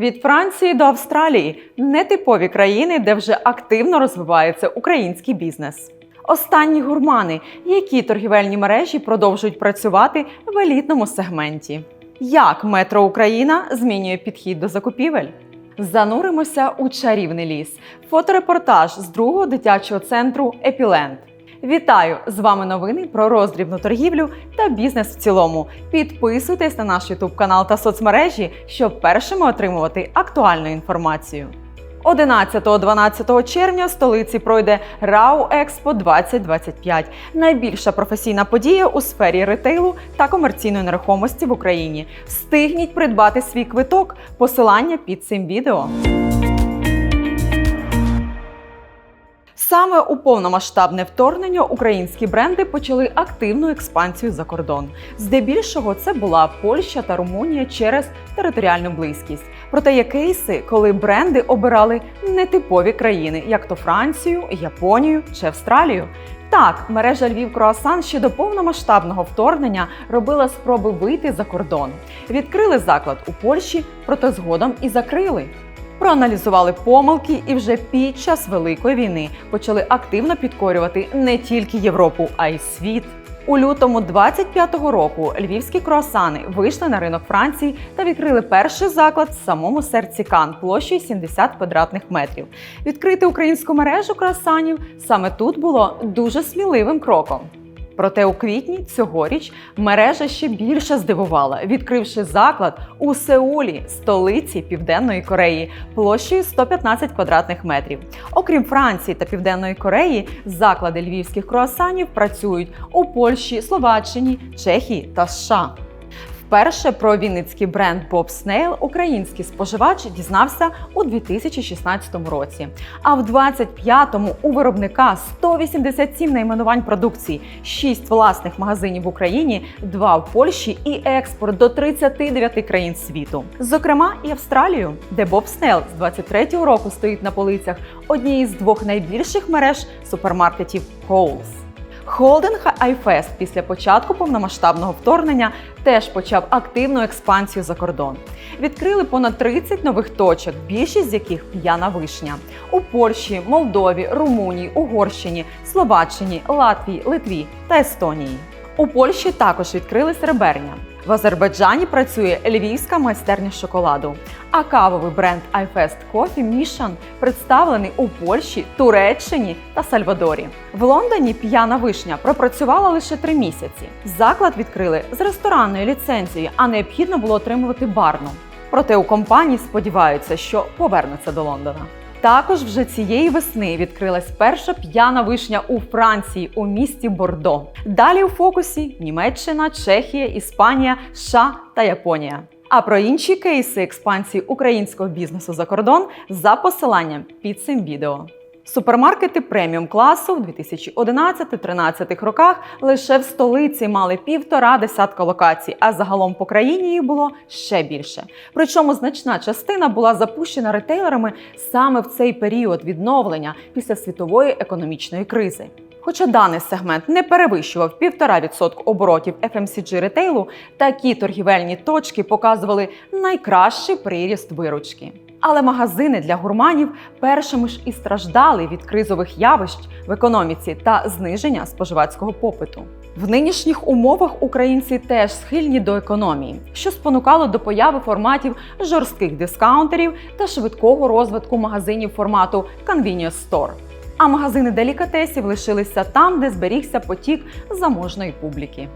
Від Франції до Австралії нетипові країни, де вже активно розвивається український бізнес. Останні гурмани, які торгівельні мережі продовжують працювати в елітному сегменті. Як метро Україна змінює підхід до закупівель? Зануримося у чарівний ліс. Фоторепортаж з другого дитячого центру Епіленд. Вітаю! З вами новини про роздрібну торгівлю та бізнес в цілому. Підписуйтесь на наш YouTube канал та соцмережі, щоб першими отримувати актуальну інформацію. 11-12 червня в столиці пройде РАУ Експо 2025 найбільша професійна подія у сфері ретейлу та комерційної нерухомості в Україні. Встигніть придбати свій квиток. Посилання під цим відео. Саме у повномасштабне вторгнення українські бренди почали активну експансію за кордон. Здебільшого це була Польща та Румунія через територіальну близькість. Проте є кейси, коли бренди обирали нетипові країни, як то Францію, Японію чи Австралію. Так, мережа Львів Круасан ще до повномасштабного вторгнення робила спроби вийти за кордон. Відкрили заклад у Польщі, проте згодом і закрили. Проаналізували помилки і вже під час великої війни почали активно підкорювати не тільки Європу, а й світ. У лютому 25-го року львівські круасани вийшли на ринок Франції та відкрили перший заклад в самому серці Кан площею 70 квадратних метрів. Відкрити українську мережу круасанів саме тут було дуже сміливим кроком. Проте у квітні цьогоріч мережа ще більше здивувала, відкривши заклад у Сеулі, столиці Південної Кореї, площею 115 квадратних метрів. Окрім Франції та Південної Кореї, заклади львівських круасанів працюють у Польщі, Словаччині, Чехії та США. Вперше про вінницький бренд Bob Snail український споживач дізнався у 2016 році. А в 25-му у виробника 187 найменувань продукції, 6 власних магазинів в Україні, 2 в Польщі і експорт до 39 країн світу. Зокрема, і Австралію, де Bob Snail з 23-го року стоїть на полицях однієї з двох найбільших мереж супермаркетів Coles. Холдинг iFest після початку повномасштабного вторгнення теж почав активну експансію за кордон. Відкрили понад 30 нових точок, більшість з яких п'яна вишня у Польщі, Молдові, Румунії, Угорщині, Словаччині, Латвії, Литві та Естонії. У Польщі також відкрили сереберня. В Азербайджані працює львівська майстерня шоколаду. А кавовий бренд iFest Coffee Mission представлений у Польщі, Туреччині та Сальвадорі. В Лондоні п'яна вишня пропрацювала лише три місяці. Заклад відкрили з ресторанною ліцензією, а необхідно було отримувати барну. Проте у компанії сподіваються, що повернуться до Лондона. Також вже цієї весни відкрилась перша п'яна вишня у Франції у місті Бордо. Далі у фокусі Німеччина, Чехія, Іспанія, США та Японія. А про інші кейси експансії українського бізнесу за кордон за посиланням під цим відео. Супермаркети преміум класу в 2011-13 роках лише в столиці мали півтора десятка локацій, а загалом по країні їх було ще більше. Причому значна частина була запущена ретейлерами саме в цей період відновлення після світової економічної кризи. Хоча даний сегмент не перевищував 1,5% оборотів FMCG ретейлу, такі торгівельні точки показували найкращий приріст виручки. Але магазини для гурманів першими ж і страждали від кризових явищ в економіці та зниження споживацького попиту. В нинішніх умовах українці теж схильні до економії, що спонукало до появи форматів жорстких дискаунтерів та швидкого розвитку магазинів формату Convenience Store. А магазини делікатесів лишилися там, де зберігся потік заможної публіки.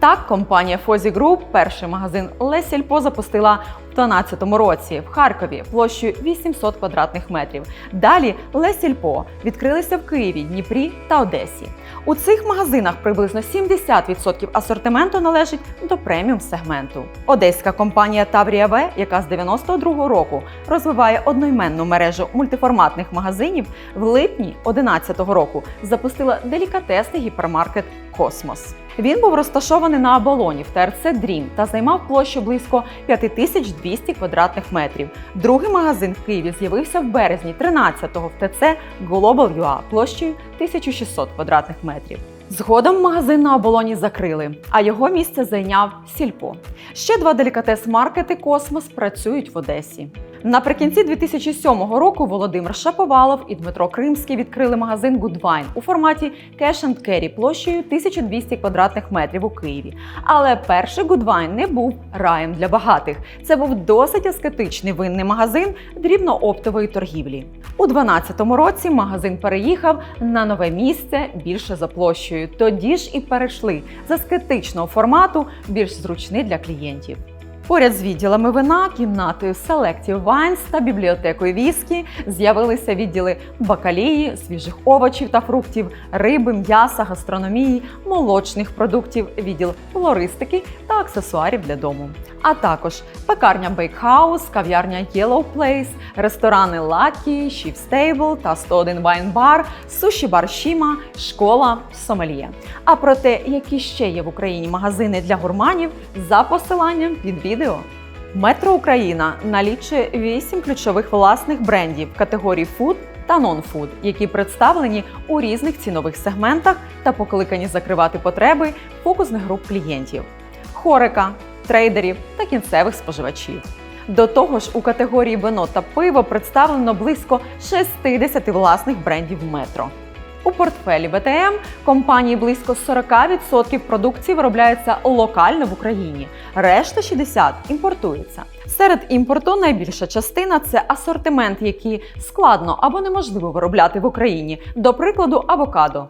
Так, компанія Fozzy Group перший магазин Лесільпо запустила 2012 році в Харкові площею 800 квадратних метрів. Далі Лесільпо відкрилися в Києві, Дніпрі та Одесі. У цих магазинах приблизно 70% асортименту належить до преміум сегменту. Одеська компанія Таврія В, яка з 92-го року розвиває одноіменну мережу мультиформатних магазинів, в липні 2011 року запустила делікатесний гіпермаркет Космос. Він був розташований на оболоні в ТРЦ Дрім та займав площу близько 5200 квадратних метрів. Другий магазин в Києві з'явився в березні 13-го в ТЦ Global UA площею 1600 квадратних метрів. Згодом магазин на оболоні закрили, а його місце зайняв Сільпо. Ще два делікатес-маркети Космос працюють в Одесі. Наприкінці 2007 року Володимир Шаповалов і Дмитро Кримський відкрили магазин Goodwine у форматі Cash and Carry площею 1200 квадратних метрів у Києві. Але перший Goodwine не був раєм для багатих. Це був досить аскетичний винний магазин дрібнооптової торгівлі. У 2012 році магазин переїхав на нове місце більше за площею. Тоді ж і перейшли з аскетичного формату більш зручний для клієнтів. Поряд з відділами вина, кімнатою Selective Wines та бібліотекою віскі з'явилися відділи бакалії, свіжих овочів та фруктів, риби, м'яса, гастрономії, молочних продуктів, відділ флористики та аксесуарів для дому. А також пекарня Бейкхаус, кав'ярня Yellow Place, ресторани Lucky, Chief Stable та 101 Wine Bar, суші бар Шіма, школа Сомельє. А про те, які ще є в Україні магазини для гурманів, за посиланням під відео. Метро Україна налічує 8 ключових власних брендів категорії фуд та нон-фуд, які представлені у різних цінових сегментах та покликані закривати потреби фокусних груп клієнтів: хорика, трейдерів та кінцевих споживачів. До того ж, у категорії вино та пиво представлено близько 60 власних брендів метро. У портфелі БТМ компанії близько 40% продукції виробляється локально в Україні, решта 60% імпортується. Серед імпорту найбільша частина це асортимент, який складно або неможливо виробляти в Україні, до прикладу, авокадо.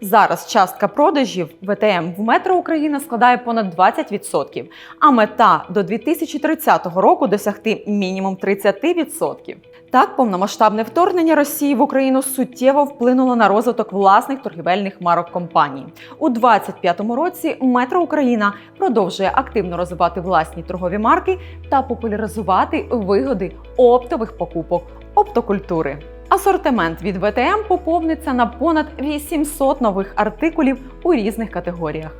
Зараз частка продажів ВТМ в метро Україна складає понад 20%, а мета до 2030 року досягти мінімум 30%. Так, повномасштабне вторгнення Росії в Україну суттєво вплинуло на розвиток власних торгівельних марок компаній. У 2025 році Метро Україна продовжує активно розвивати власні торгові марки та популяризувати вигоди оптових покупок оптокультури. Асортимент від ВТМ поповниться на понад 800 нових артикулів у різних категоріях.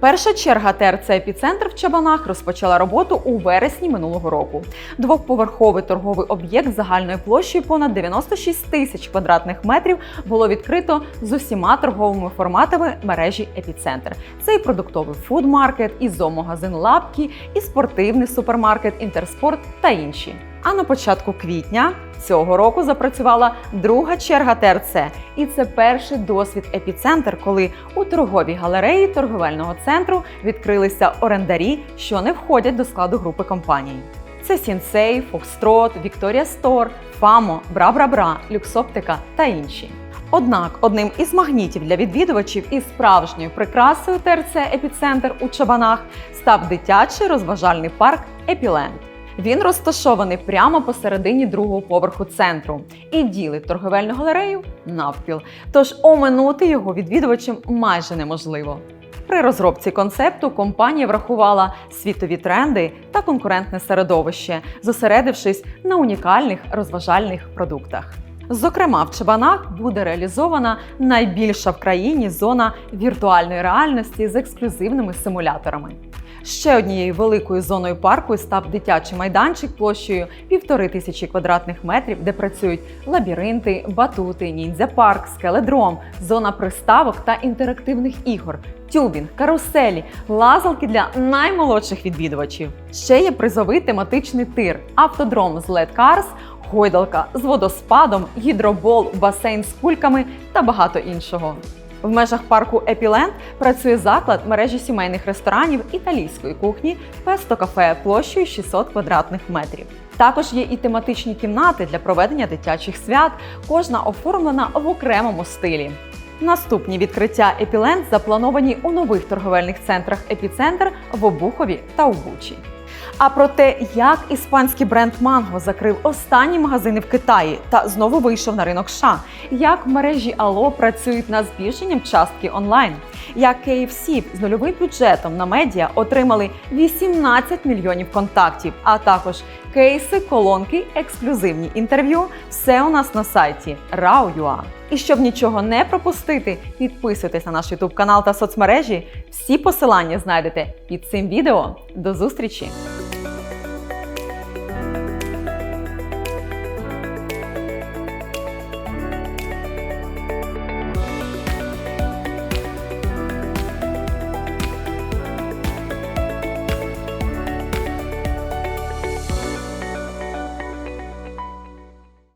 Перша черга ТРЦ «Епіцентр» в Чабанах розпочала роботу у вересні минулого року. Двохповерховий торговий об'єкт загальною площею понад 96 тисяч квадратних метрів було відкрито з усіма торговими форматами мережі Епіцентр. Це і продуктовий фудмаркет, і зоомагазин Лапкі, і спортивний супермаркет Інтерспорт та інші. А на початку квітня цього року запрацювала друга черга ТРЦ, і це перший досвід епіцентр, коли у торговій галереї торговельного центру відкрилися орендарі, що не входять до складу групи компаній. Це Сінсей, Фокстрот, Вікторія Стор, Фамо, Бра-Бра-Бра, Люксоптика та інші. Однак одним із магнітів для відвідувачів і справжньою прикрасою ТРЦ Епіцентр у Чабанах став дитячий розважальний парк Епіленд. Він розташований прямо посередині другого поверху центру і ділить торговельну галерею навпіл. Тож оминути його відвідувачам майже неможливо. При розробці концепту компанія врахувала світові тренди та конкурентне середовище, зосередившись на унікальних розважальних продуктах. Зокрема, в Чабанах буде реалізована найбільша в країні зона віртуальної реальності з ексклюзивними симуляторами. Ще однією великою зоною парку став дитячий майданчик площею півтори тисячі квадратних метрів, де працюють лабіринти, батути, ніндзя-парк, скеледром, зона приставок та інтерактивних ігор, тюбінг, каруселі, лазалки для наймолодших відвідувачів. Ще є призовий тематичний тир, автодром з LED Cars, гойдалка з водоспадом, гідробол, басейн з кульками та багато іншого. В межах парку Епіленд працює заклад мережі сімейних ресторанів італійської кухні Песто кафе площею 600 квадратних метрів. Також є і тематичні кімнати для проведення дитячих свят, кожна оформлена в окремому стилі. Наступні відкриття Епіленд заплановані у нових торговельних центрах Епіцентр в Обухові та у Бучі. А про те, як іспанський бренд Манго закрив останні магазини в Китаї та знову вийшов на ринок США, як мережі Ало працюють над збільшенням частки онлайн, як KFC з нульовим бюджетом на медіа отримали 18 мільйонів контактів, а також кейси, колонки, ексклюзивні інтерв'ю. Все у нас на сайті Rao.ua. І щоб нічого не пропустити, підписуйтесь на наш YouTube канал та соцмережі. Всі посилання знайдете під цим відео. До зустрічі!